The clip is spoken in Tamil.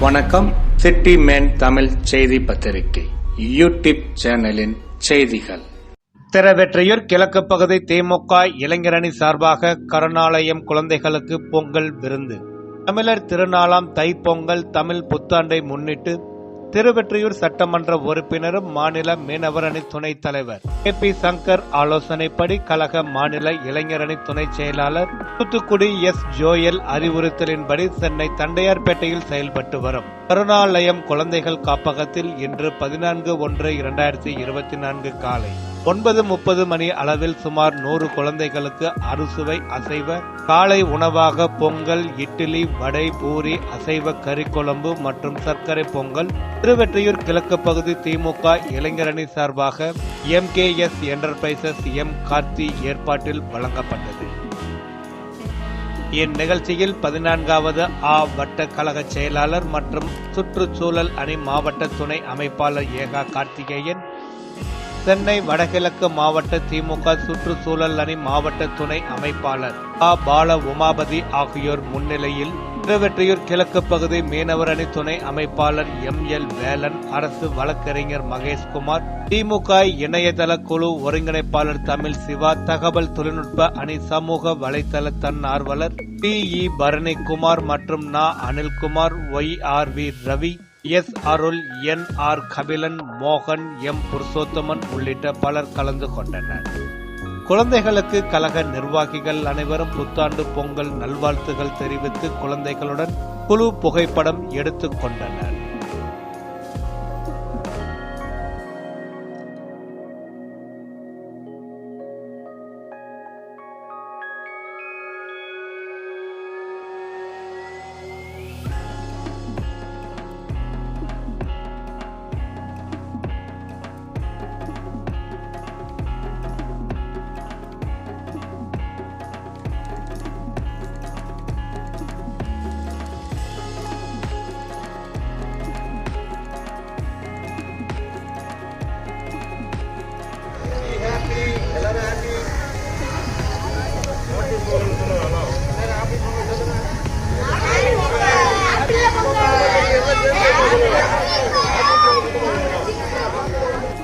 வணக்கம். சிட்டி மேன் தமிழ் செய்தி பத்திரிகை. யூடியூப் சேனலின் செய்திகள். திரவெற்றையூர் கிழக்கு பகுதி திமுக இளைஞரணி சார்பாக கருணாலயம் குழந்தைகளுக்கு பொங்கல் விருந்து. தமிழர் திருநாளாம் தைப்பொங்கல் தமிழ் புத்தாண்டை முன்னிட்டு திருவெற்றியூர் சட்டமன்ற உறுப்பினரும் மாநில மீனவரணி துணைத் தலைவர். கே பி சங்கர் ஆலோசனைப்படி கழக மாநில இளைஞரணி துணை செயலாளர் தூத்துக்குடி எஸ். ஜோயல் அறிவுறுத்தலின்படி சென்னை தண்டையார்பேட்டையில் செயல்பட்டு வரும். கருணாலயம் குழந்தைகள் காப்பகத்தில் இன்று பதினான்கு ஒன்று இரண்டாயிரத்தி இருபத்தி நான்கு காலை. ஒன்பது முப்பது மணி அளவில் சுமார் நூறு குழந்தைகளுக்கு அறுசுவை அசைவ காலை உணவாக பொங்கல் இட்லி வடை பூரி அசைவ கறிக்குழம்பு மற்றும் சர்க்கரை பொங்கல். திருவெற்றியூர் கிழக்கு பகுதி திமுக இளைஞரணி சார்பாக M K S enterprises M Karthi ஏற்பாட்டில் வழங்கப்பட்டது. இந்நிகழ்ச்சியில் பதினான்காவது ஆ வட்ட கழக செயலாளர் மற்றும் சுற்றுச்சூழல் அணி மாவட்ட துணை அமைப்பாளர் ஏகா கார்த்திகேயன் சென்னை வடகிழக்கு மாவட்ட திமுக சுற்றுச்சூழல் அணி மாவட்ட துணை அமைப்பாளர் ஆ பால உமாபதி ஆகியோர் முன்னிலையில் திருவெற்றியூர் கிழக்கு பகுதி மீனவர் அணி துணை அமைப்பாளர் எம். எல். வேலன் அரசு வழக்கறிஞர் மகேஷ்குமார் திமுக இணையதள குழு ஒருங்கிணைப்பாளர் தமிழ் சிவா தகவல் தொழில்நுட்ப அணி சமூக வலைதள தன்னார்வலர் டி இ. பரணிக்குமார் மற்றும் நா. Anilkumar Y. R. V. Ravi S Arul N R Kabilan மோகன் எம் புருஷோத்தமன் உள்ளிட்ட பலர் கலந்து கொண்டனர். குழந்தைகளுக்கு கழக நிர்வாகிகள் அனைவரும் புத்தாண்டு பொங்கல் நல்வாழ்த்துகள் தெரிவித்து குழந்தைகளுடன் குழு புகைப்படம் எடுத்துக் கொண்டனர்.